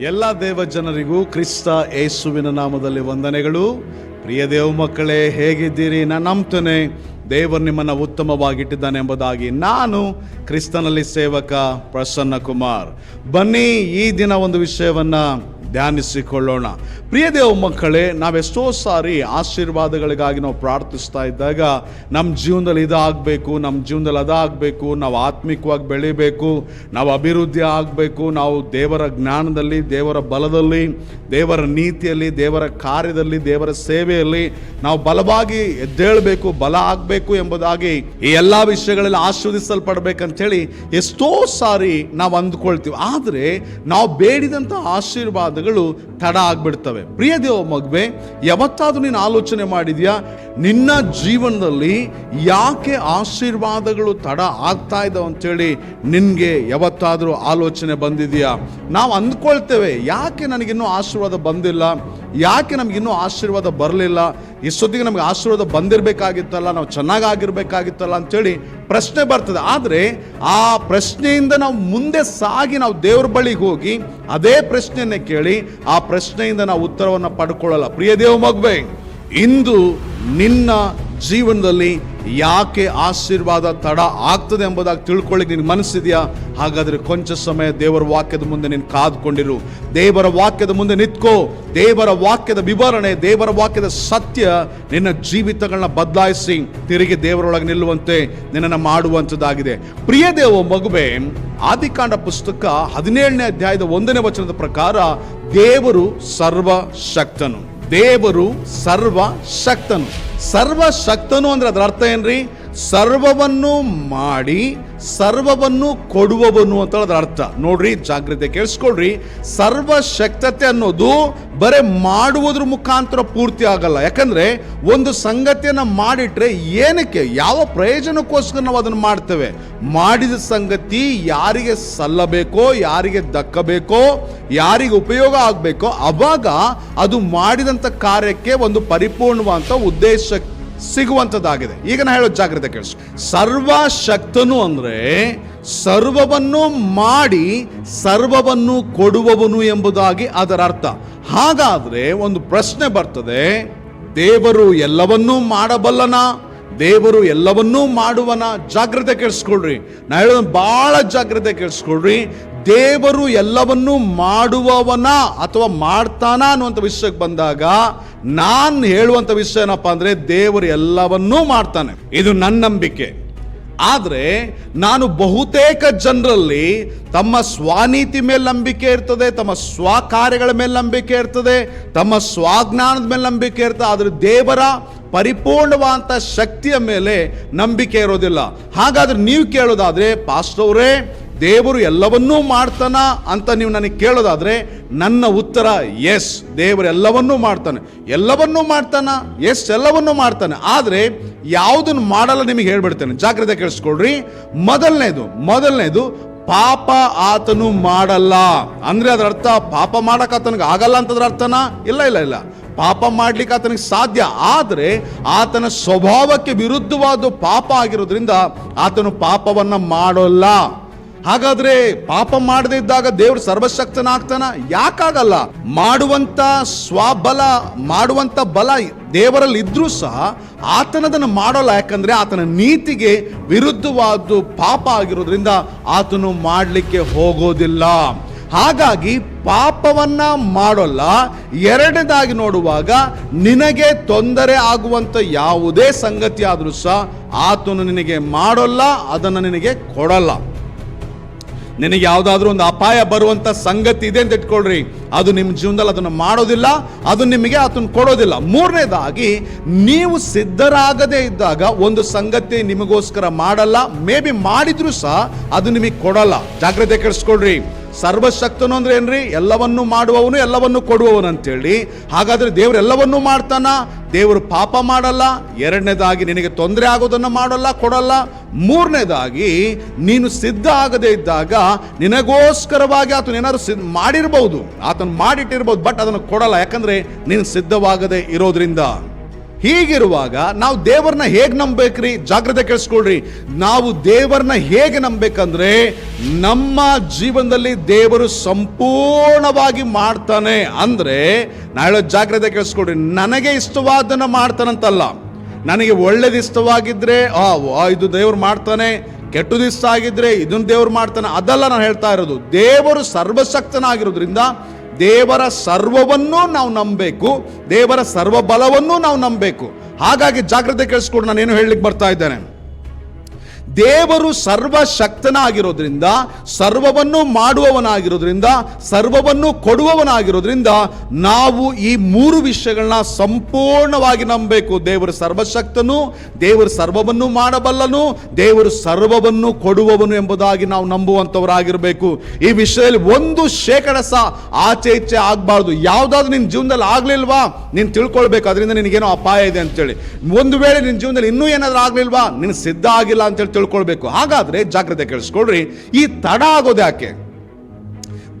ಎಲ್ಲ ದೇವ ಜನರಿಗೂ ಕ್ರಿಸ್ತ ಯೇಸುವಿನ ನಾಮದಲ್ಲಿ ವಂದನೆಗಳು. ಪ್ರಿಯ ದೇವ ಮಕ್ಕಳೇ, ಹೇಗಿದ್ದೀರಿ? ನಾನು ನಂಬ್ತೇನೆ. ದೇವರು ನಿಮ್ಮನ್ನು ಉತ್ತಮವಾಗಿಟ್ಟಿದ್ದಾನೆ ಎಂಬುದಾಗಿ ನಾನು ಕ್ರಿಸ್ತನಲ್ಲಿ ಸೇವಕ ಪ್ರಸನ್ನ ಕುಮಾರ್ ಬನ್ನಿ ಈ ದಿನ ಒಂದು ವಿಷಯವನ್ನ ಧ್ಯಾನಿಸಿಕೊಳ್ಳೋಣ. ಪ್ರಿಯ ದೇವ ಮಕ್ಕಳೇ, ನಾವೆಷ್ಟೋ ಸಾರಿ ಆಶೀರ್ವಾದಗಳಿಗಾಗಿ ನಾವು ಪ್ರಾರ್ಥಿಸ್ತಾ ಇದ್ದಾಗ ನಮ್ಮ ಜೀವನದಲ್ಲಿ ಇದಾಗಬೇಕು ನಮ್ಮ ಜೀವನದಲ್ಲಿ ಅದಾಗಬೇಕು, ನಾವು ಆತ್ಮಿಕವಾಗಿ ಬೆಳಿಬೇಕು, ನಾವು ಅಭಿವೃದ್ಧಿ ಆಗಬೇಕು, ನಾವು ದೇವರ ಜ್ಞಾನದಲ್ಲಿ, ದೇವರ ಬಲದಲ್ಲಿ, ದೇವರ ನೀತಿಯಲ್ಲಿ, ದೇವರ ಕಾರ್ಯದಲ್ಲಿ, ದೇವರ ಸೇವೆಯಲ್ಲಿ ನಾವು ಬಲವಾಗಿ ಎದ್ದೇಳಬೇಕು, ಬಲ ಆಗಬೇಕು ಎಂಬುದಾಗಿ ಈ ಎಲ್ಲ ವಿಷಯಗಳಲ್ಲಿ ಆಶೀರ್ವದಿಸಲ್ಪಡ್ಬೇಕಂತೇಳಿ ಎಷ್ಟೋ ಸಾರಿ ನಾವು ಅಂದ್ಕೊಳ್ತೀವಿ. ಆದರೆ ನಾವು ಬೇಡಿದಂಥ ಆಶೀರ್ವಾದಗಳು ತಡ ಆಗ್ಬಿಡ್ತವೆ. ಪ್ರಿಯ ದೇವ ಮಗುವೆ, ಯಾವತ್ತಾದ್ರೂ ನೀನು ಆಲೋಚನೆ ಮಾಡಿದ್ಯಾ? ನಿನ್ನ ಜೀವನದಲ್ಲಿ ಯಾಕೆ ಆಶೀರ್ವಾದಗಳು ತಡ ಆಗ್ತಾ ಇದ್ದಾವೆ ಅಂತೇಳಿ ನಿನಗೆ ಯಾವತ್ತಾದರೂ ಆಲೋಚನೆ ಬಂದಿದೆಯಾ? ನಾವು ಅಂದ್ಕೊಳ್ತೇವೆ, ಯಾಕೆ ನನಗಿನ್ನೂ ಆಶೀರ್ವಾದ ಬಂದಿಲ್ಲ? ಯಾಕೆ ನಮಗಿನ್ನೂ ಆಶೀರ್ವಾದ ಬರಲಿಲ್ಲ? ಇಷ್ಟೊತ್ತಿಗೆ ನಮಗೆ ಆಶೀರ್ವಾದ ಬಂದಿರಬೇಕಾಗಿತ್ತಲ್ಲ, ನಾವು ಚೆನ್ನಾಗಾಗಿರ್ಬೇಕಾಗಿತ್ತಲ್ಲ ಅಂಥೇಳಿ ಪ್ರಶ್ನೆ ಬರ್ತದೆ. ಆದರೆ ಆ ಪ್ರಶ್ನೆಯಿಂದ ನಾವು ಮುಂದೆ ಸಾಗಿ ನಾವು ದೇವ್ರ ಬಳಿಗೆ ಹೋಗಿ ಅದೇ ಪ್ರಶ್ನೆಯನ್ನೇ ಕೇಳಿ ಆ ಪ್ರಶ್ನೆಯಿಂದ ನಾವು ಉತ್ತರವನ್ನು ಪಡ್ಕೊಳ್ಳಲ್ಲ. ಪ್ರಿಯ ದೇವ ಇಂದು ನಿನ್ನ ಜೀವನದಲ್ಲಿ ಯಾಕೆ ಆಶೀರ್ವಾದ ತಡ ಆಗ್ತದೆ ಎಂಬುದಾಗಿ ತಿಳ್ಕೊಳ್ಳಿಕ್ಕೆ ನಿನ್ನ ಮನಸ್ಸಿದೆಯಾ? ಹಾಗಾದ್ರೆ ಕೊಂಚ ಸಮಯ ದೇವರ ವಾಕ್ಯದ ಮುಂದೆ ನೀನು ಕಾದ್ಕೊಂಡಿರು. ದೇವರ ವಾಕ್ಯದ ಮುಂದೆ ನಿತ್ಕೋ. ದೇವರ ವಾಕ್ಯದ ವಿವರಣೆ, ದೇವರ ವಾಕ್ಯದ ಸತ್ಯ ನಿನ್ನ ಜೀವಿತಗಳನ್ನ ಬದಲಾಯಿಸಿ ತಿರುಗಿ ದೇವರೊಳಗೆ ನಿಲ್ಲುವಂತೆ ನಿನ್ನನ್ನು ಮಾಡುವಂಥದ್ದಾಗಿದೆ. ಪ್ರಿಯ ದೇವ ಮಗುವೆ, ಆದಿಕಾಂಡ ಪುಸ್ತಕ ಹದಿನೇಳನೇ ಅಧ್ಯಾಯದ ಒಂದನೇ ವಚನದ ಪ್ರಕಾರ ದೇವರು ಸರ್ವಶಕ್ತನು. ದೇವರು ಸರ್ವ ಶಕ್ತನು ಸರ್ವ ಶಕ್ತನು ಅಂದ್ರೆ ಅದರ ಅರ್ಥ ಏನ್ರಿ? ಸರ್ವವನ್ನು ಮಾಡಿ ಸರ್ವವನ್ನು ಕೊಡುವವನು ಅಂತ ಅದರ ಅರ್ಥ. ನೋಡ್ರಿ, ಜಾಗ್ರತೆ ಕೇಳಿಸ್ಕೊಳ್ರಿ. ಸರ್ವಶಕ್ತತೆ ಅನ್ನೋದು ಬರೇ ಮಾಡುವುದ್ರ ಮುಖಾಂತರ ಪೂರ್ತಿ ಆಗಲ್ಲ. ಯಾಕಂದ್ರೆ ಒಂದು ಸಂಗತಿಯನ್ನು ಮಾಡಿಟ್ರೆ ಏನಕ್ಕೆ? ಯಾವ ಪ್ರಯೋಜನಕ್ಕೋಸ್ಕರ ನಾವು ಅದನ್ನು ಮಾಡ್ತೇವೆ? ಮಾಡಿದ ಸಂಗತಿ ಯಾರಿಗೆ ಸಲ್ಲಬೇಕೋ, ಯಾರಿಗೆ ದಕ್ಕಬೇಕೋ ಯಾರಿಗೆ ಉಪಯೋಗ ಆಗಬೇಕೋ ಅವಾಗ ಅದು ಮಾಡಿದಂಥ ಕಾರ್ಯಕ್ಕೆ ಒಂದು ಪರಿಪೂರ್ಣವಾದಂಥ ಉದ್ದೇಶ ಸಿಗುವಂಥದ್ದಾಗಿದೆ ಈಗ ನಾ ಹೇಳೋ ಜಾಗ್ರತೆ ಕೇಳಿಸು. ಸರ್ವಶಕ್ತನು ಅಂದರೆ ಸರ್ವವನ್ನು ಮಾಡಿ ಸರ್ವವನ್ನು ಕೊಡುವವನು ಎಂಬುದಾಗಿ ಅದರ ಅರ್ಥ. ಹಾಗಾದರೆ ಒಂದು ಪ್ರಶ್ನೆ ಬರ್ತದೆ, ದೇವರು ಎಲ್ಲವನ್ನೂ ಮಾಡಬಲ್ಲನ? ದೇವರು ಎಲ್ಲವನ್ನೂ ಮಾಡುವನ? ಜಾಗ್ರತೆ ಕೇಳಿಸ್ಕೊಳ್ರಿ. ನಾ ಹೇಳೋದು ಭಾಳ ಜಾಗ್ರತೆ ಕೇಳಿಸ್ಕೊಳ್ರಿ. ದೇವರು ಎಲ್ಲವನ್ನೂ ಮಾಡುವವನ ಅಥವಾ ಮಾಡ್ತಾನ ಅನ್ನುವಂಥ ವಿಷಯಕ್ಕೆ ಬಂದಾಗ ನಾನು ಹೇಳುವಂಥ ವಿಷಯ ಏನಪ್ಪ ಅಂದರೆ ದೇವರು ಎಲ್ಲವನ್ನೂ ಮಾಡ್ತಾನೆ. ಇದು ನನ್ನ ನಂಬಿಕೆ ಆದರೆ ನಾನು ಬಹುತೇಕ ಜನರಲ್ಲಿ ತಮ್ಮ ಸ್ವಾನೀತಿ ಮೇಲೆ ನಂಬಿಕೆ ಇರ್ತದೆ, ತಮ್ಮ ಸ್ವಕಾರ್ಯಗಳ ಮೇಲೆ ನಂಬಿಕೆ ಇರ್ತದೆ, ತಮ್ಮ ಸ್ವಜ್ಞಾನದ ಮೇಲೆ ನಂಬಿಕೆ ಇರ್ತದೆ, ಆದರೆ ದೇವರ ಪರಿಪೂರ್ಣವಾದಂಥ ಶಕ್ತಿಯ ಮೇಲೆ ನಂಬಿಕೆ ಇರೋದಿಲ್ಲ. ಹಾಗಾದ್ರೆ ನೀವು ಕೇಳೋದಾದ್ರೆ ಪಾಸ್ಟವ್ರೇ ದೇವರು ಎಲ್ಲವನ್ನೂ ಮಾಡ್ತಾನ ಅಂತ ನೀವು ನನಗೆ ಕೇಳೋದಾದರೆ, ನನ್ನ ಉತ್ತರ ಎಸ್ ದೇವರು ಎಲ್ಲವನ್ನೂ ಮಾಡ್ತಾನೆ. ಎಲ್ಲವನ್ನೂ ಮಾಡ್ತಾನ? ಎಸ್ ಎಲ್ಲವನ್ನೂ ಮಾಡ್ತಾನೆ. ಆದರೆ ಯಾವುದನ್ನು ಮಾಡಲ್ಲ ನಿಮಗೆ ಹೇಳ್ಬಿಡ್ತೇನೆ. ಜಾಗ್ರತೆ ಕೇಳಿಸ್ಕೊಳ್ರಿ. ಮೊದಲನೇದು ಮೊದಲನೇದು, ಪಾಪ ಆತನು ಮಾಡಲ್ಲ. ಅಂದರೆ ಅದರ ಅರ್ಥ, ಪಾಪ ಮಾಡಕ್ಕೆ ಆತನಿಗೆ ಆಗಲ್ಲ ಅಂತದ್ರ ಅರ್ಥನಾ? ಇಲ್ಲ ಇಲ್ಲ ಇಲ್ಲ. ಪಾಪ ಮಾಡ್ಲಿಕ್ಕೆ ಆತನಿಗೆ ಸಾಧ್ಯ. ಆದರೆ ಆತನ ಸ್ವಭಾವಕ್ಕೆ ವಿರುದ್ಧವಾದ ಪಾಪ ಆಗಿರೋದ್ರಿಂದ ಆತನು ಪಾಪವನ್ನು ಮಾಡೋಲ್ಲ. ಹಾಗಾದ್ರೆ ಪಾಪ ಮಾಡದೇ ಇದ್ದಾಗ ದೇವ್ರು ಸರ್ವಶಕ್ತನಾಗ್ತಾನ? ಯಾಕಾಗಲ್ಲ? ಮಾಡುವಂತ ಸ್ವಬಲ, ಮಾಡುವಂತ ಬಲ ದೇವರಲ್ಲಿ ಇದ್ರೂ ಸಹ ಆತನದನ್ನು ಮಾಡೋಲ್ಲ. ಯಾಕಂದ್ರೆ ಆತನ ನೀತಿಗೆ ವಿರುದ್ಧವಾದ್ದು ಪಾಪ ಆಗಿರೋದ್ರಿಂದ ಆತನು ಮಾಡಲಿಕ್ಕೆ ಹೋಗೋದಿಲ್ಲ. ಹಾಗಾಗಿ ಪಾಪವನ್ನ ಮಾಡೋಲ್ಲ. ಎರಡನೇದಾಗಿ ನೋಡುವಾಗ ನಿನಗೆ ತೊಂದರೆ ಆಗುವಂತ ಯಾವುದೇ ಸಂಗತಿ ಆದರೂ ಸಹ ಆತನು ನಿನಗೆ ಮಾಡೋಲ್ಲ, ಅದನ್ನು ನಿನಗೆ ಕೊಡಲ್ಲ. ನಿನಗೆ ಯಾವುದಾದ್ರೂ ಒಂದು ಅಪಾಯ ಬರುವಂಥ ಸಂಗತಿ ಇದೆ ಅಂತ ಇಟ್ಕೊಳ್ರಿ. ಅದು ನಿಮ್ಮ ಜೀವನದಲ್ಲಿ ಅದನ್ನು ಮಾಡೋದಿಲ್ಲ, ಅದು ನಿಮಗೆ ಅದನ್ನು ಕೊಡೋದಿಲ್ಲ. ಮೂರನೇದಾಗಿ, ನೀವು ಸಿದ್ಧರಾಗದೇ ಇದ್ದಾಗ ಒಂದು ಸಂಗತಿ ನಿಮಗೋಸ್ಕರ ಮಾಡಲ್ಲ, ಮೇ ಬಿ ಮಾಡಿದ್ರು ಸಹ ಅದು ನಿಮಗೆ ಕೊಡಲ್ಲ. ಜಾಗ್ರತೆ ಕೆಡಿಸ್ಕೊಳ್ರಿ. ಸರ್ವಶಕ್ತನು ಅಂದ್ರೆ ಏನ್ರಿ? ಎಲ್ಲವನ್ನು ಮಾಡುವವನು, ಎಲ್ಲವನ್ನೂ ಕೊಡುವವನು ಅಂತೇಳಿ. ಹಾಗಾದ್ರೆ ದೇವರು ಎಲ್ಲವನ್ನೂ ಮಾಡ್ತಾನ? ದೇವರು ಪಾಪ ಮಾಡಲ್ಲ, ಎರಡನೇದಾಗಿ ನಿನಗೆ ತೊಂದರೆ ಆಗೋದನ್ನು ಮಾಡಲ್ಲ, ಕೊಡಲ್ಲ. ಮೂರನೇದಾಗಿ ನೀನು ಸಿದ್ಧ ಆಗದೇ ಇದ್ದಾಗ ನಿನಗೋಸ್ಕರವಾಗಿ ಆತನು ಏನಾದ್ರು ಸಿದ್ಧ ಮಾಡಿರ್ಬೋದು, ಆತನು ಮಾಡಿಟ್ಟಿರ್ಬೋದು, ಬಟ್ ಅದನ್ನು ಕೊಡಲ್ಲ. ಯಾಕಂದ್ರೆ ನೀನು ಸಿದ್ಧವಾಗದೇ ಇರೋದ್ರಿಂದ. ಹೀಗಿರುವಾಗ ನಾವು ದೇವರನ್ನ ಹೇಗೆ ನಂಬೇಕ್ರಿ? ಜಾಗ್ರತೆ ಕೇಳಿಸ್ಕೊಳ್ರಿ. ನಾವು ದೇವರನ್ನ ಹೇಗೆ ನಂಬೇಕಂದ್ರೆ ನಮ್ಮ ಜೀವನದಲ್ಲಿ ದೇವರು ಸಂಪೂರ್ಣವಾಗಿ ಮಾಡ್ತಾನೆ ಅಂದ್ರೆ ನಾ ಹೇಳೋ ಜಾಗ್ರತೆ ಕೇಳಿಸ್ಕೊಡ್ರಿ ನನಗೆ ಇಷ್ಟವಾದನ್ನ ಮಾಡ್ತಾನಂತಲ್ಲ. ನನಗೆ ಒಳ್ಳೇದು ಇಷ್ಟವಾಗಿದ್ರೆ, ಆ ಇದು ದೇವರು ಮಾಡ್ತಾನೆ. ಕೆಟ್ಟದು ಇಷ್ಟ ಆಗಿದ್ರೆ ಇದನ್ನ ದೇವ್ರು ಮಾಡ್ತಾನೆ. ಅದಲ್ಲ ನಾನು ಹೇಳ್ತಾ ಇರೋದು. ದೇವರು ಸರ್ವಶಕ್ತನಾಗಿರೋದ್ರಿಂದ ದೇವರ ಸರ್ವವನ್ನೂ ನಾವು ನಂಬಬೇಕು, ದೇವರ ಸರ್ವ ಬಲವನ್ನೂ ನಾವು ನಂಬಬೇಕು. ಹಾಗಾಗಿ ಜಾಗ್ರತೆ ಕೇಳಿಸ್ಕೊಂಡು ನಾನು ಏನು ಹೇಳಲಿಕ್ಕೆ ಬರ್ತಾ ಇದ್ದೇನೆ. ದೇವರು ಸರ್ವಶಕ್ತನಾಗಿರೋದ್ರಿಂದ, ಸರ್ವವನ್ನು ಮಾಡುವವನಾಗಿರೋದ್ರಿಂದ, ಸರ್ವವನ್ನು ಕೊಡುವವನಾಗಿರೋದ್ರಿಂದ ನಾವು ಈ ಮೂರು ವಿಷಯಗಳನ್ನ ಸಂಪೂರ್ಣವಾಗಿ ನಂಬಬೇಕು. ದೇವರು ಸರ್ವಶಕ್ತನು, ದೇವರು ಸರ್ವವನ್ನು ಮಾಡಬಲ್ಲನು, ದೇವರು ಸರ್ವವನ್ನು ಕೊಡುವವನು ಎಂಬುದಾಗಿ ನಾವು ನಂಬುವಂಥವರಾಗಿರಬೇಕು. ಈ ವಿಷಯದಲ್ಲಿ ಒಂದು ಶೇಕಡ ಸಹ ಆಚೆ ಈಚೆ ಆಗಬಾರ್ದು. ಯಾವುದಾದ್ರೂ ನಿನ್ನ ಜೀವನದಲ್ಲಿ ಆಗಲಿಲ್ವಾ? ನೀನು ತಿಳ್ಕೊಳ್ಬೇಕು. ಅದರಿಂದ ನಿನಗೇನೋ ಅಪಾಯ ಇದೆ ಅಂತೇಳಿ. ಒಂದು ವೇಳೆ ನಿನ್ನ ಜೀವನದಲ್ಲಿ ಇನ್ನೂ ಏನಾದರೂ ಆಗಲಿಲ್ವಾ? ನಿನ್ನ ಸಿದ್ಧ ಆಗಿಲ್ಲ ಅಂತೇಳಿ ತಿಳ್ಕೊಳ್ಬೇಕು. ಹಾಗಾದ್ರೆ ಜಾಗ್ರತೆ ಕೇಳಿಸ್ಕೊಳ್ರಿ. ಈ ತಡ ಆಗೋದು ಯಾಕೆ?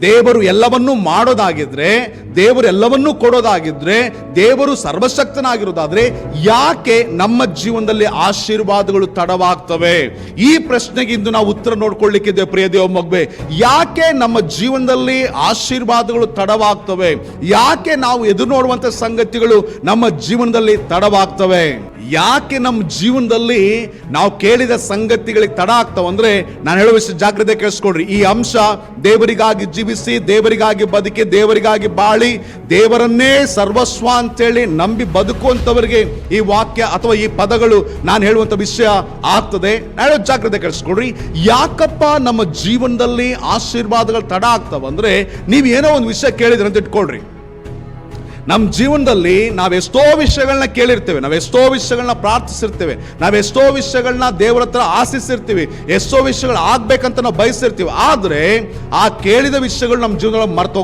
ದೇವರು ಎಲ್ಲವನ್ನೂ ಮಾಡೋದಾಗಿದ್ರೆ, ದೇವರು ಎಲ್ಲವನ್ನೂ ಕೊಡೋದಾಗಿದ್ರೆ, ದೇವರು ಸರ್ವಶಕ್ತನಾಗಿರೋದಾದ್ರೆ ಯಾಕೆ ನಮ್ಮ ಜೀವನದಲ್ಲಿ ಆಶೀರ್ವಾದಗಳು ತಡವಾಗ್ತವೆ? ಈ ಪ್ರಶ್ನೆಗೆ ಇಂದು ನಾವು ಉತ್ತರ ನೋಡ್ಕೊಳ್ಳಿಕ್ಕಿದೆ ಪ್ರಿಯ ದೇವ ಮಗ್ಬೆ. ಯಾಕೆ ನಮ್ಮ ಜೀವನದಲ್ಲಿ ಆಶೀರ್ವಾದಗಳು ತಡವಾಗ್ತವೆ? ಯಾಕೆ ನಾವು ಎದುರು ನೋಡುವಂತ ಸಂಗತಿಗಳು ನಮ್ಮ ಜೀವನದಲ್ಲಿ ತಡವಾಗ್ತವೆ? ಯಾಕೆ ನಮ್ಮ ಜೀವನದಲ್ಲಿ ನಾವು ಕೇಳಿದ ಸಂಗತಿಗಳಿಗೆ ತಡ ಆಗ್ತಾವ ಅಂದ್ರೆ ನಾನು ಹೇಳುವ ವಿಷಯ ಜಾಗ್ರತೆ ಕೇಳಿಸ್ಕೊಡ್ರಿ ಈ ಅಂಶ ದೇವರಿಗಾಗಿ ಜೀವಿಸಿ, ದೇವರಿಗಾಗಿ ಬದುಕಿ, ದೇವರಿಗಾಗಿ ಬಾಳಿ, ದೇವರನ್ನೇ ಸರ್ವಸ್ವ ಅಂತೇಳಿ ನಂಬಿ ಬದುಕುವಂತವರಿಗೆ ಈ ವಾಕ್ಯ ಅಥವಾ ಈ ಪದಗಳು ನಾನು ಹೇಳುವಂತ ವಿಷಯ ಆಗ್ತದೆ. ನಾನು ಜಾಗ್ರತೆ ಕೇಳಿಸ್ಕೊಡ್ರಿ ಯಾಕಪ್ಪ ನಮ್ಮ ಜೀವನದಲ್ಲಿ ಆಶೀರ್ವಾದಗಳು ತಡ ಆಗ್ತಾವ ಅಂದ್ರೆ ನೀವು ಏನೋ ಒಂದು ವಿಷಯ ಕೇಳಿದ್ರೆ ಅಂತ ಇಟ್ಕೊಳ್ರಿ. ನಮ್ಮ ಜೀವನದಲ್ಲಿ ನಾವೆಷ್ಟೋ ವಿಷಯಗಳನ್ನ ಕೇಳಿರ್ತೇವೆ ನಾವೆಷ್ಟೋ ವಿಷಯಗಳನ್ನ ಪ್ರಾರ್ಥಿಸಿರ್ತೇವೆ ನಾವೆಷ್ಟೋ ವಿಷಯಗಳನ್ನ ದೇವರ ಹತ್ರ ಆಶಿಸಿರ್ತೀವಿ, ಎಷ್ಟೋ ವಿಷಯಗಳು ಆಗ್ಬೇಕಂತ ನಾವು ಬಯಸಿರ್ತೀವಿ, ಆದರೆ ಆ ಕೇಳಿದ ವಿಷಯಗಳು ನಮ್ಮ ಜೀವನದೊಳಗೆ ಮರ್ತು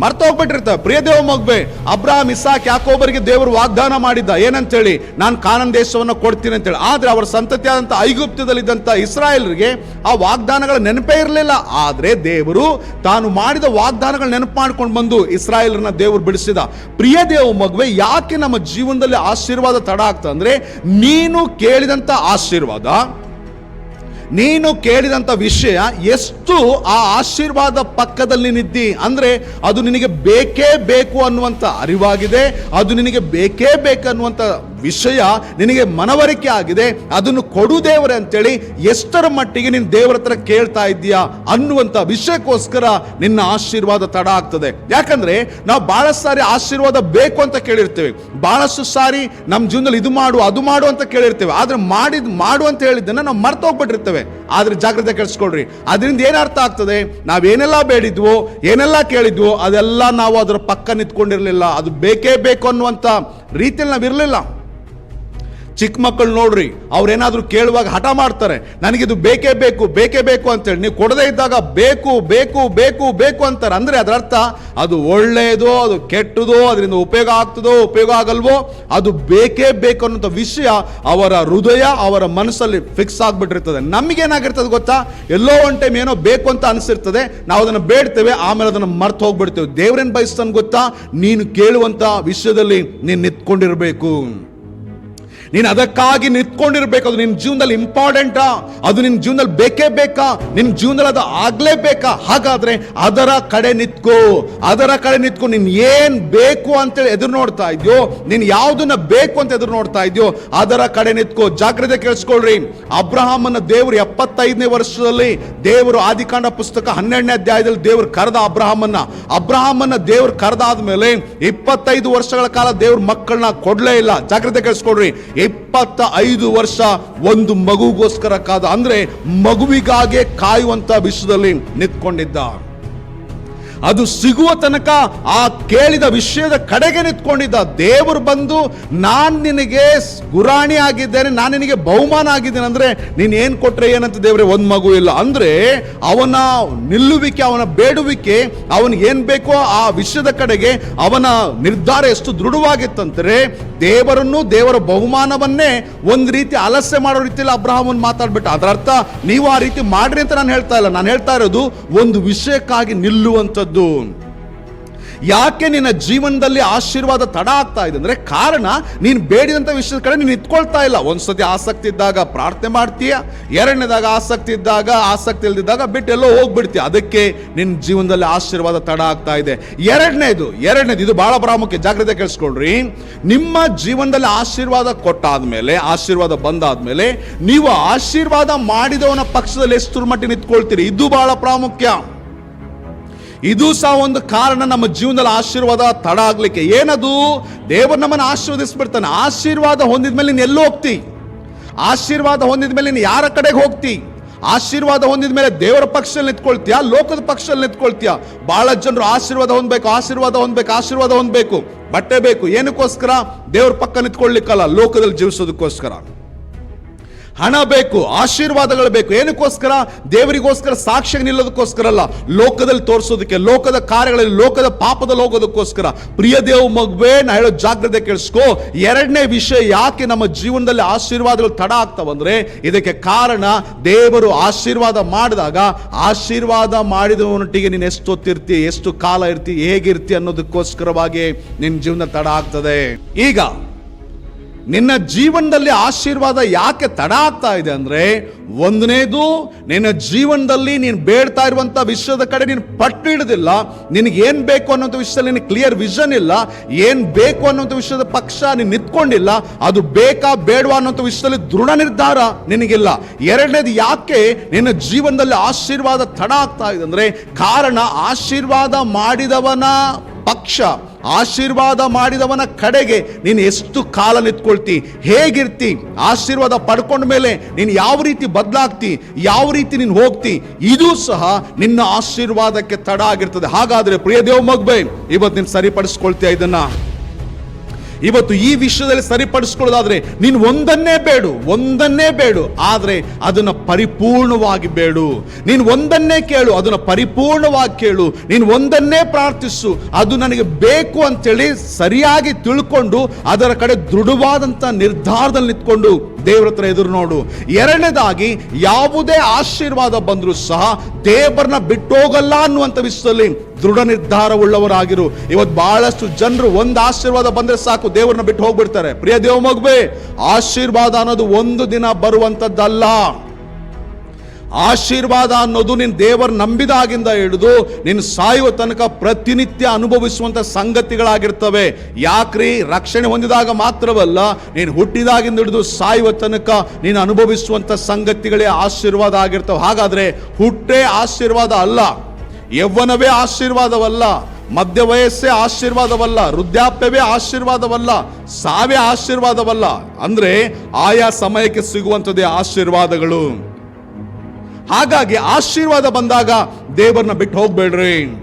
ಹೋಗ್ಬಿಟ್ಟಿರ್ತವೆ ಮರ್ತು ಹೋಗ್ಬಿಟ್ಟಿರ್ತವೆ ಪ್ರಿಯ ದೇವ ಮಗ್ಬೆ ಅಬ್ರಾಹಂ, ಇಸಾಕ್, ಯಾಕೋಬರಿಗೆ ದೇವರು ವಾಗ್ದಾನ ಮಾಡಿದ್ದ. ಏನಂತೇಳಿ? ನಾನು ಕಾನನ್ ದೇಶವನ್ನು ಕೊಡ್ತೀನಿ ಅಂತೇಳಿ. ಆದ್ರೆ ಅವರ ಸಂತತಿಯಾದಂಥ ಐಗುಪ್ತದಲ್ಲಿದ್ದಂಥ ಇಸ್ರಾಯೇಲ್ರಿಗೆ ಆ ವಾಗ್ದಾನಗಳ ನೆನಪೇ ಇರಲಿಲ್ಲ. ಆದ್ರೆ ದೇವರು ತಾನು ಮಾಡಿದ ವಾಗ್ದಾನಗಳ ನೆನಪು ಮಾಡ್ಕೊಂಡು ಬಂದು ಇಸ್ರಾಯೇಲ್ರನ್ನ ದೇವರು ಬಿಡಿಸಿದ. ಪ್ರಿಯ ದೇವ ಮಗುವೆ, ಯಾಕೆ ನಮ್ಮ ಜೀವನದಲ್ಲಿ ಆಶೀರ್ವಾದ ತಡ ಆಗ್ತಂದ್ರೆ, ನೀನು ಕೇಳಿದಂಥ ಆಶೀರ್ವಾದ ನೀನು ಕೇಳಿದಂಥ ವಿಷಯ ಎಷ್ಟು ಆ ಆಶೀರ್ವಾದ ಪಕ್ಕದಲ್ಲಿ ನಿದ್ದಿ ಅಂದರೆ ಅದು ನಿನಗೆ ಬೇಕೇ ಬೇಕು ಅನ್ನುವಂಥ ಅರಿವಾಗಿದೆ, ಅದು ನಿನಗೆ ಬೇಕೇ ಬೇಕನ್ನುವಂಥ ವಿಷಯ ನಿನಗೆ ಮನವರಿಕೆ ಆಗಿದೆ, ಅದನ್ನು ಕೊಡು ದೇವರೇ ಅಂತೇಳಿ ಎಷ್ಟರ ಮಟ್ಟಿಗೆ ನೀನು ದೇವರ ಹತ್ರ ಕೇಳ್ತಾ ಇದ್ದೀಯಾ ಅನ್ನುವಂಥ ವಿಷಯಕ್ಕೋಸ್ಕರ ನಿನ್ನ ಆಶೀರ್ವಾದ ತಡ ಆಗ್ತದೆ. ಯಾಕಂದ್ರೆ ನಾವು ಬಹಳ ಸಾರಿ ಆಶೀರ್ವಾದ ಬೇಕು ಅಂತ ಕೇಳಿರ್ತೇವೆ. ಬಹಳಷ್ಟು ಸಾರಿ ನಮ್ಮ ಜೀವನದಲ್ಲಿ ಇದು ಮಾಡು, ಅದು ಮಾಡು ಅಂತ ಕೇಳಿರ್ತೇವೆ. ಆದ್ರೆ ಮಾಡಿದ್ ಮಾಡು ಅಂತ ಹೇಳಿದ್ದನ್ನ ನಾವು ಮರ್ತೋಗ್ಬಿಟ್ಟಿರ್ತೇವೆ ಆದ್ರೆ ಜಾಗ್ರತೆ ಕೆಡಿಸ್ಕೊಳ್ರಿ. ಅದರಿಂದ ಏನ್ ಅರ್ಥ ಆಗ್ತದೆ? ನಾವೇನೆಲ್ಲ ಬೇಡಿದ್ವೋ, ಏನೆಲ್ಲ ಕೇಳಿದ್ವೋ, ಅದೆಲ್ಲ ನಾವು ಅದರ ಪಕ್ಕ ನಿಂತ್ಕೊಂಡಿರಲಿಲ್ಲ. ಅದು ಬೇಕೇ ಬೇಕು ಅನ್ನುವಂಥ ರೀತಿಯಲ್ಲಿ ನಾವು ಇರಲಿಲ್ಲ ಚಿಕ್ಕ ಮಕ್ಕಳು ನೋಡ್ರಿ, ಅವ್ರೇನಾದ್ರೂ ಕೇಳುವಾಗ ಹಠ ಮಾಡ್ತಾರೆ. ನನಗಿದು ಬೇಕೇ ಬೇಕು ಬೇಕೇ ಬೇಕು ಅಂತೇಳಿ. ನೀವು ಕೊಡದೇ ಇದ್ದಾಗ ಬೇಕು ಬೇಕು ಬೇಕು ಬೇಕು ಅಂತಾರೆ. ಅಂದ್ರೆ ಅದರ ಅರ್ಥ, ಅದು ಒಳ್ಳೆಯದೋ, ಅದು ಕೆಟ್ಟದೋ, ಅದರಿಂದ ಉಪಯೋಗ ಆಗ್ತದೋ, ಉಪಯೋಗ ಆಗಲ್ವೋ, ಅದು ಬೇಕೇ ಬೇಕು ಅನ್ನೋಂಥ ವಿಷಯ ಅವರ ಹೃದಯ, ಅವರ ಮನಸ್ಸಲ್ಲಿ ಫಿಕ್ಸ್ ಆಗಿಬಿಟ್ಟಿರ್ತದೆ. ನಮಗೇನಾಗಿರ್ತದೆ ಗೊತ್ತಾ? ಎಲ್ಲೋ ಒಂದು ಟೈಮ್ ಏನೋ ಬೇಕು ಅಂತ ಅನಿಸಿರ್ತದೆ. ನಾವು ಅದನ್ನು ಬೇಡ್ತೇವೆ, ಆಮೇಲೆ ಅದನ್ನು ಮರ್ತು ಹೋಗ್ಬಿಡ್ತೇವೆ. ದೇವ್ರೇನು ಬಯಸ್ತಾನೆ ಗೊತ್ತಾ? ನೀನು ಕೇಳುವಂತ ವಿಷಯದಲ್ಲಿ ನೀನು ನಿಂತ್ಕೊಂಡಿರ್ಬೇಕು. ನೀನು ಅದಕ್ಕಾಗಿ ನಿಂತ್ಕೊಂಡಿರ್ಬೇಕು. ಅದು ನಿನ್ನ ಜೀವನದಲ್ಲಿ ಇಂಪಾರ್ಟೆಂಟಾ ಅದು ನಿನ್ನ ಜೀವನದಲ್ಲಿ ಬೇಕೇ ಬೇಕಾ? ನಿನ್ನ ಜೀವನದಲ್ಲಿ ಅದು ಆಗಲೇಬೇಕಾ? ಹಾಗಾದ್ರೆ ಅದರ ಕಡೆ ನಿಂತ್ಕೋ. ಅದರ ಕಡೆ ನಿಂತ್ಕೊ. ನೀನ್ ಏನ್ ಬೇಕು ಅಂತೇಳಿ ಎದುರು ನೋಡ್ತಾ ಇದೆಯೋ, ನೀನ್ ಯಾವ್ದನ್ನ ಬೇಕು ಅಂತ ಎದುರು ನೋಡ್ತಾ ಇದೆಯೋ, ಅದರ ಕಡೆ ನಿಂತ್ಕೋ. ಜಾಗ್ರತೆ ಕೇಳಿಸ್ಕೊಳ್ರಿ. ಅಬ್ರಹಾಮನ ದೇವರು ಎಪ್ಪತ್ತೈದನೇ ವರ್ಷದಲ್ಲಿ ದೇವರು ಆದಿಕಾಂಡ ಪುಸ್ತಕ ಹನ್ನೆರಡನೇ ಅಧ್ಯಾಯದಲ್ಲಿ ದೇವರು ಕರೆದ ಅಬ್ರಹಾಮನ್ನ. ಅಬ್ರಹಾಮನ್ನ ದೇವರು ಕರೆದಾದ ಮೇಲೆ ಇಪ್ಪತ್ತೈದು ವರ್ಷಗಳ ಕಾಲ ದೇವ್ರ ಮಕ್ಕಳನ್ನ ಕೊಡ್ಲೇ ಇಲ್ಲ. ಜಾಗ್ರತೆ ಕೇಳಿಸ್ಕೊಳ್ರಿ. ಇಪ್ಪತ್ತ ಐದು ವರ್ಷ ಒಂದು ಮಗುಗೋಸ್ಕರ ಕಾದ ಅಂದ್ರೆ ಮಗುವಿಗಾಗೆ ಕಾಯುವಂತ ವಿಷಯದಲ್ಲಿ ನಿಂತ್ಕೊಂಡಿದ್ದ. ಅದು ಸಿಗುವ ತನಕ ಆ ಕೇಳಿದ ವಿಷಯದ ಕಡೆಗೆ ನಿಂತ್ಕೊಂಡಿದ್ದ ದೇವರು ಬಂದು, ನಾನು ನಿನಗೆ ಗುರಾಣಿ ಆಗಿದ್ದೇನೆ, ನಾನು ನಿನಗೆ ಬಹುಮಾನ ಆಗಿದ್ದೇನೆ ಅಂದರೆ ನೀನು ಏನು ಕೊಟ್ಟರೆ ಏನಂತ ದೇವರೇ, ಒಂದು ಮಗು ಇಲ್ಲ. ಅಂದ್ರೆ ಅವನ ನಿಲ್ಲುವಿಕೆ, ಅವನ ಬೇಡುವಿಕೆ ಅವನಿಗೆ ಏನು ಬೇಕೋ ಆ ವಿಷಯದ ಕಡೆಗೆ ಅವನ ನಿರ್ಧಾರ ಎಷ್ಟು ದೃಢವಾಗಿತ್ತಂದ್ರೆ, ದೇವರನ್ನು, ದೇವರ ಬಹುಮಾನವನ್ನೇ ಒಂದು ರೀತಿ ಅಲಸ್ಯ ಮಾಡೋ ರೀತಿಯಲ್ಲಿ ಅಬ್ರಹಾಮನ್ ಮಾತಾಡ್ಬಿಟ್ಟು. ಅದರ ಅರ್ಥ ನೀವು ಆ ರೀತಿ ಮಾಡ್ರಿ ಅಂತ ನಾನು ಹೇಳ್ತಾ ಇಲ್ಲ. ನಾನು ಹೇಳ್ತಾ ಇರೋದು, ಒಂದು ವಿಷಯಕ್ಕಾಗಿ ನಿಲ್ಲುವಂಥದ್ದು. ಯಾಕೆ ನಿನ್ನ ಜೀವನದಲ್ಲಿ ಆಶೀರ್ವಾದ ತಡ ಆಗ್ತಾ ಇದೆ? ಅಂದ್ರೆ ಕಾರಣ, ನೀನು ಬೇಡಿದಂಥ ವಿಷಯದ ಕಡೆ ನೀನು ಇಟ್ಕೊಳ್ತಾ ಇಲ್ಲ. ಒಂದ್ಸತಿ ಆಸಕ್ತಿ ಇದ್ದಾಗ ಪ್ರಾರ್ಥನೆ ಮಾಡ್ತೀಯ, ಎರಡನೇದಾಗ ಆಸಕ್ತಿ ಇದ್ದಾಗ ಆಸಕ್ತಿ ಇಲ್ದಿದ್ದಾಗ ಬಿಟ್ಟು ಎಲ್ಲೋ ಹೋಗ್ಬಿಡ್ತೀಯ. ಅದಕ್ಕೆ ನಿನ್ನ ಜೀವನದಲ್ಲಿ ಆಶೀರ್ವಾದ ತಡ ಆಗ್ತಾ ಇದೆ. ಎರಡನೇದು ಎರಡನೇದು, ಇದು ಬಹಳ ಪ್ರಾಮುಖ್ಯ. ಜಾಗ್ರತೆ ಕೇಳಿಸ್ಕೊಳ್ರಿ. ನಿಮ್ಮ ಜೀವನದಲ್ಲಿ ಆಶೀರ್ವಾದ ಕೊಟ್ಟಾದ ಮೇಲೆ ಆಶೀರ್ವಾದ ಬಂದಾದ ಮೇಲೆ ನೀವು ಆಶೀರ್ವಾದ ಮಾಡಿದವನ ಪಕ್ಷದಲ್ಲಿ ಎಷ್ಟು ಮಟ್ಟಿ ನಿಂತ್ಕೊಳ್ತೀರಿ? ಇದು ಬಹಳ ಪ್ರಾಮುಖ್ಯ. ಇದು ಸಹ ಒಂದು ಕಾರಣ ನಮ್ಮ ಜೀವನದಲ್ಲಿ ಆಶೀರ್ವಾದ ತಡ ಆಗ್ಲಿಕ್ಕೆ. ಏನದು? ದೇವರು ನಮ್ಮನ್ನು ಆಶೀರ್ವದಿಸ್ಬಿಡ್ತಾನೆ. ಆಶೀರ್ವಾದ ಹೊಂದಿದ ಮೇಲೆ ನೀನು ಎಲ್ಲೋ ಹೋಗ್ತಿ? ಆಶೀರ್ವಾದ ಹೊಂದಿದ ಮೇಲೆ ನೀನು ಯಾರ ಕಡೆಗೆ ಹೋಗ್ತಿ? ಆಶೀರ್ವಾದ ಹೊಂದಿದ ಮೇಲೆ ದೇವರ ಪಕ್ಷದಲ್ಲಿ ನಿಂತ್ಕೊಳ್ತೀಯಾ? ಲೋಕದ ಪಕ್ಷದಲ್ಲಿ ನಿಂತ್ಕೊಳ್ತೀಯಾ? ಬಹಳ ಜನರು ಆಶೀರ್ವಾದ ಹೊಂದಬೇಕು ಆಶೀರ್ವಾದ ಹೊಂದಬೇಕು ಆಶೀರ್ವಾದ ಹೊಂದಬೇಕು. ಬಟ್ಟೆ ಬೇಕು. ಏನಕ್ಕೋಸ್ಕರ? ದೇವ್ರ ಪಕ್ಕ ನಿಂತ್ಕೊಳ್ಲಿಕ್ಕಲ್ಲ ಲೋಕದಲ್ಲಿ ಜೀವಿಸೋದಕ್ಕೋಸ್ಕರ. ಹಣ ಬೇಕು, ಆಶೀರ್ವಾದಗಳು ಬೇಕು. ಏನಕ್ಕೋಸ್ಕರ? ದೇವರಿಗೋಸ್ಕರ ಸಾಕ್ಷ್ಯ ನಿಲ್ಲೋದಕ್ಕೋಸ್ಕರ ಅಲ್ಲ ಲೋಕದಲ್ಲಿ ತೋರಿಸೋದಕ್ಕೆ, ಲೋಕದ ಕಾರ್ಯಗಳಲ್ಲಿ, ಲೋಕದ ಪಾಪದಲ್ಲಿ ಹೋಗೋದಕ್ಕೋಸ್ಕರ. ಪ್ರಿಯ ದೇವ್ ಮಗುವೆ, ನಾ ಹೇಳೋ ಜಾಗ್ರತೆ ಕೇಳಿಸ್ಕೋ. ಎರಡನೇ ವಿಷಯ ಯಾಕೆ ನಮ್ಮ ಜೀವನದಲ್ಲಿ ಆಶೀರ್ವಾದಗಳು ತಡ ಆಗ್ತಾವಂದ್ರೆ ಇದಕ್ಕೆ ಕಾರಣ ದೇವರು ಆಶೀರ್ವಾದ ಮಾಡಿದಾಗ, ಆಶೀರ್ವಾದ ಮಾಡಿದವನೊಟ್ಟಿಗೆ ನೀನು ಎಷ್ಟು ಹೊತ್ತಿರ್ತಿ, ಎಷ್ಟು ಕಾಲ ಇರ್ತಿ, ಹೇಗಿರ್ತಿ ಅನ್ನೋದಕ್ಕೋಸ್ಕರವಾಗಿ ನಿನ್ನ ಜೀವನ ತಡ ಆಗ್ತದೆ. ಈಗ ನಿನ್ನ ಜೀವನದಲ್ಲಿ ಆಶೀರ್ವಾದ ಯಾಕೆ ತಡ ಆಗ್ತಾ ಇದೆ ಅಂದರೆ ಒಂದನೇದು, ನಿನ್ನ ಜೀವನದಲ್ಲಿ ನೀನು ಬೇಡ್ತಾ ಇರುವಂಥ ವಿಷಯದ ಕಡೆ ನೀನು ಪಟ್ಟು ಹಿಡಿದಿಲ್ಲ. ನಿನಗೆ ಏನು ಬೇಕು ಅನ್ನೋಂಥ ವಿಷಯದಲ್ಲಿ ನಿನಗೆ ಕ್ಲಿಯರ್ ವಿಷನ್ ಇಲ್ಲ. ಏನು ಬೇಕು ಅನ್ನೋಂಥ ವಿಷಯದ ಪಕ್ಷ ನೀನು ನಿಂತ್ಕೊಂಡಿಲ್ಲ. ಅದು ಬೇಕಾ ಬೇಡವಾ ಅನ್ನೋಂಥ ವಿಷಯದಲ್ಲಿ ದೃಢ ನಿರ್ಧಾರ ನಿನಗಿಲ್ಲ. ಎರಡನೇದು ಯಾಕೆ ನಿನ್ನ ಜೀವನದಲ್ಲಿ ಆಶೀರ್ವಾದ ತಡ ಆಗ್ತಾ ಇದೆ ಅಂದರೆ ಕಾರಣ ಆಶೀರ್ವಾದ ಮಾಡಿದವನ ಪಕ್ಷ ಆಶೀರ್ವಾದ ಮಾಡಿದವನ ಕಡೆಗೆ ನೀನು ಎಷ್ಟು ಕಾಲ ನಿಂತ್ಕೊಳ್ತಿ? ಹೇಗಿರ್ತಿ? ಆಶೀರ್ವಾದ ಪಡ್ಕೊಂಡ ಮೇಲೆ ನೀನು ಯಾವ ರೀತಿ ಬದಲಾಗ್ತಿ? ಯಾವ ರೀತಿ ನೀನು ಹೋಗ್ತಿ? ಇದು ಸಹ ನಿನ್ನ ಆಶೀರ್ವಾದಕ್ಕೆ ತಡ ಆಗಿರ್ತದೆ. ಹಾಗಾದ್ರೆ ಪ್ರಿಯ ದೇವ್ ಮಗ್ಬೆ ಇವತ್ತು ನೀನು ಸರಿಪಡಿಸ್ಕೊಳ್ತೀಯ ಇದನ್ನ? ಇವತ್ತು ಈ ವಿಷಯದಲ್ಲಿ ಸರಿಪಡಿಸ್ಕೊಳ್ಳೋದಾದ್ರೆ ನೀನು ಒಂದನ್ನೇ ಬೇಡು ಒಂದನ್ನೇ ಬೇಡು, ಆದರೆ ಅದನ್ನು ಪರಿಪೂರ್ಣವಾಗಿ ಬೇಡು. ನೀನು ಒಂದನ್ನೇ ಕೇಳು, ಅದನ್ನು ಪರಿಪೂರ್ಣವಾಗಿ ಕೇಳು. ನೀನು ಒಂದನ್ನೇ ಪ್ರಾರ್ಥಿಸು, ಅದು ನನಗೆ ಬೇಕು ಅಂತೇಳಿ ಸರಿಯಾಗಿ ತಿಳ್ಕೊಂಡು ಅದರ ಕಡೆ ದೃಢವಾದಂಥ ನಿರ್ಧಾರದಲ್ಲಿ ನಿಂತ್ಕೊಂಡು ದೇವರ ಹತ್ರ ಎದುರು ನೋಡು. ಎರಡನೇದಾಗಿ ಯಾವುದೇ ಆಶೀರ್ವಾದ ಬಂದರೂ ಸಹ ದೇವರನ್ನ ಬಿಟ್ಟೋಗಲ್ಲ ಅನ್ನುವಂಥ ವಿಷಯದಲ್ಲಿ ದೃಢ ನಿರ್ಧಾರವುಳ್ಳವರಾಗಿರು ಇವತ್ತು ಬಹಳಷ್ಟು ಜನರು ಒಂದು ಆಶೀರ್ವಾದ ಬಂದರೆ ಸಾಕು, ದೇವರನ್ನ ಬಿಟ್ಟು ಹೋಗ್ಬಿಡ್ತಾರೆ. ಪ್ರಿಯ ದೇವ ಮಗುವೆ, ಆಶೀರ್ವಾದ ಅನ್ನೋದು ಒಂದು ದಿನ ಬರುವಂತದ್ದಲ್ಲ. ಆಶೀರ್ವಾದ ಅನ್ನೋದು ನಿನ್ನ ದೇವರ ನಂಬಿದಾಗಿಂದ ಹಿಡಿದು ನಿನ್ನ ಸಾಯುವ ತನಕ ಪ್ರತಿನಿತ್ಯ ಅನುಭವಿಸುವಂಥ ಸಂಗತಿಗಳಾಗಿರ್ತವೆ. ಯಾಕ್ರಿ? ರಕ್ಷಣೆ ಹೊಂದಿದಾಗ ಮಾತ್ರವಲ್ಲ, ನೀನು ಹುಟ್ಟಿದಾಗಿಂದ ಹಿಡಿದು ಸಾಯುವ ತನಕ ನೀನು ಅನುಭವಿಸುವಂಥ ಸಂಗತಿಗಳೇ ಆಶೀರ್ವಾದ ಆಗಿರ್ತವೆ. ಹಾಗಾದರೆ ಹುಟ್ಟೇ ಆಶೀರ್ವಾದ ಅಲ್ಲ ಯೌವನವೇ ಆಶೀರ್ವಾದವಲ್ಲ ಮಧ್ಯ ವಯಸ್ಸೇ ಆಶೀರ್ವಾದವಲ್ಲ, ವೃದ್ಧಾಪ್ಯವೇ ಆಶೀರ್ವಾದವಲ್ಲ, ಸಾವೇ ಆಶೀರ್ವಾದವಲ್ಲ. ಅಂದರೆ ಆಯಾ ಸಮಯಕ್ಕೆ ಸಿಗುವಂಥದ್ದೇ ಆಶೀರ್ವಾದಗಳು. ಹಾಗಾಗಿ ಆಶೀರ್ವಾದ ಬಂದಾಗ ದೇವರನ್ನ ಬಿಟ್ಟು ಹೋಗ್ಬೇಡ್ರಿ.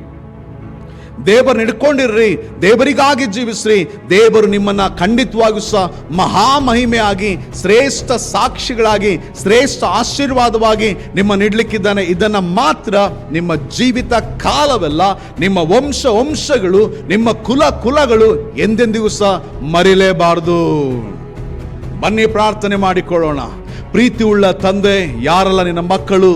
ದೇವರನ್ನ ಹಿಡ್ಕೊಂಡಿರ್ರಿ, ದೇವರಿಗಾಗಿ ಜೀವಿಸ್ರಿ. ದೇವರು ನಿಮ್ಮನ್ನ ಖಂಡಿತವಾಗಿಯೂ ಸಹ ಮಹಿಮೆಯಾಗಿ ಶ್ರೇಷ್ಠ ಸಾಕ್ಷಿಗಳಾಗಿ, ಶ್ರೇಷ್ಠ ಆಶೀರ್ವಾದವಾಗಿ ನಿಮ್ಮ ನೀಡಲಿಕ್ಕಿದ್ದಾನೆ ಇದನ್ನ ಮಾತ್ರ ನಿಮ್ಮ ಜೀವಿತ ಕಾಲವೆಲ್ಲ, ನಿಮ್ಮ ವಂಶ ವಂಶಗಳು, ನಿಮ್ಮ ಕುಲ ಕುಲಗಳು ಎಂದೆಂದಿಗೂ ಸಹ ಮರಿಲೇಬಾರದು. ಬನ್ನಿ ಪ್ರಾರ್ಥನೆ ಮಾಡಿಕೊಳ್ಳೋಣ. ಪ್ರೀತಿ ಉಳ್ಳ ತಂದೆ ಯಾರಲ್ಲ ನಿನ್ನ ಮಕ್ಕಳು?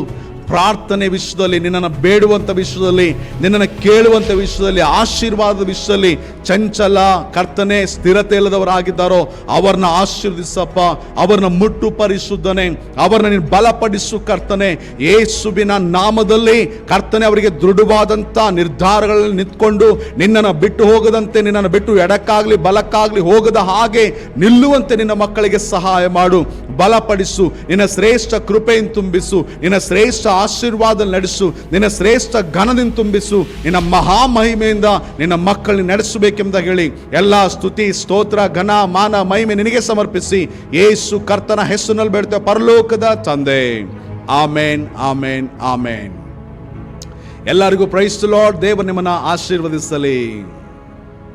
ಪ್ರಾರ್ಥನೆ ವಿಷಯದಲ್ಲಿ ನಿನ್ನನ್ನು ಬೇಡುವಂಥ ವಿಷಯದಲ್ಲಿ ನಿನ್ನನ್ನು ಕೇಳುವಂಥ ವಿಷಯದಲ್ಲಿ ಆಶೀರ್ವಾದದ ವಿಷಯದಲ್ಲಿ ಚಂಚಲ ಕರ್ತನೆ ಸ್ಥಿರತೆ ಇಲ್ಲದವರಾಗಿದ್ದಾರೋ, ಅವ್ರನ್ನ ಆಶೀರ್ವದಿಸಪ್ಪ, ಅವ್ರನ್ನ ಮುಟ್ಟು ಪರಿಶುದ್ಧನೆ, ಅವ್ರನ್ನ ನೀನು ಬಲಪಡಿಸು ಕರ್ತನೆ. ಏಸುಬಿನ ನಾಮದಲ್ಲಿ ಕರ್ತನೆ ಅವರಿಗೆ ದೃಢವಾದಂಥ ನಿರ್ಧಾರಗಳಲ್ಲಿ ನಿಂತ್ಕೊಂಡು ನಿನ್ನನ್ನು ಬಿಟ್ಟು ಹೋಗದಂತೆ, ನಿನ್ನನ್ನು ಬಿಟ್ಟು ಎಡಕ್ಕಾಗಲಿ, ಬಲಕ್ಕಾಗಲಿ ಹೋಗದ ಹಾಗೆ ನಿಲ್ಲುವಂತೆ ನಿನ್ನ ಮಕ್ಕಳಿಗೆ ಸಹಾಯ ಮಾಡು. ಬಲಪಡಿಸು. ನಿನ್ನ ಶ್ರೇಷ್ಠ ಕೃಪೆಯನ್ನು ತುಂಬಿಸು. ನಿನ್ನ ಶ್ರೇಷ್ಠ ಆಶೀರ್ವಾದ ನಡೆಸು. ನಿನ್ನ ಶ್ರೇಷ್ಠ ಘನದಿಂದ ತುಂಬಿಸು. ನಿನ್ನ ಮಹಾ ಮಹಿಮೆಯಿಂದ ನಿನ್ನ ಮಕ್ಕಳನ್ನ ನಡೆಸಬೇಕೆಂಬ ಹೇಳಿ. ಎಲ್ಲ ಸ್ತುತಿ, ಸ್ತೋತ್ರ, ಘನ, ಮಾನ, ಮಹಿಮೆ ನಿನಗೆ ಸಮರ್ಪಿಸಿ. ಏಸು ಕರ್ತನ ಹೆಸರಿನಲ್ಲಿ ಬೇಡ್ತೇವೆ. ಪರಲೋಕದ ತಂದೆ. ಆಮೇನ್ ಆಮೇನ್ ಆಮೇನ್. ಎಲ್ಲರಿಗೂ ಪ್ರೈಸ್ ಲಾರ್ಡ್. ದೇವರು ನಿಮ್ಮನ್ನ ಆಶೀರ್ವದಿಸಲಿ.